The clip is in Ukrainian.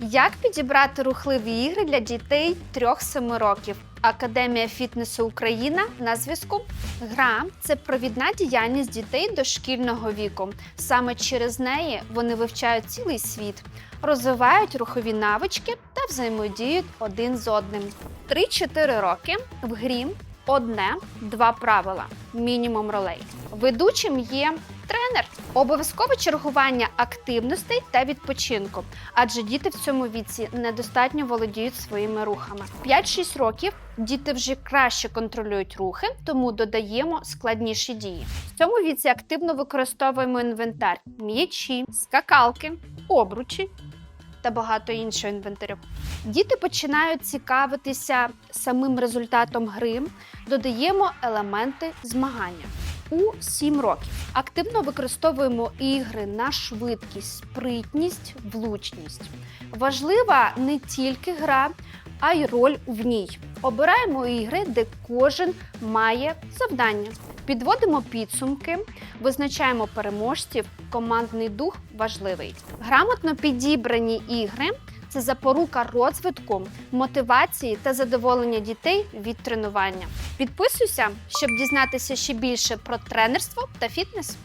Як підібрати рухливі ігри для дітей 3-7 років? Академія фітнесу Україна на зв'язку. Гра це провідна діяльність дітей дошкільного віку. Саме через неї вони вивчають цілий світ, розвивають рухові навички та взаємодіють один з одним. 3-4 роки в грі одне, два правила, мінімум ролей. Ведучим є тренер. Обов'язкове чергування активностей та відпочинку, адже діти в цьому віці недостатньо володіють своїми рухами. 5-6 років діти вже краще контролюють рухи, тому додаємо складніші дії. В цьому віці активно використовуємо інвентар: м'ячі, скакалки, обручі та багато іншого інвентарю. Діти починають цікавитися самим результатом гри, додаємо елементи змагання. У 7 років активно використовуємо ігри на швидкість, спритність, влучність. Важлива не тільки гра, а й роль в ній. Обираємо ігри, де кожен має завдання. Підводимо підсумки, визначаємо переможців. Командний дух важливий. Грамотно підібрані ігри це запорука розвитку, мотивації та задоволення дітей від тренування. Підписуйся, щоб дізнатися ще більше про тренерство та фітнес.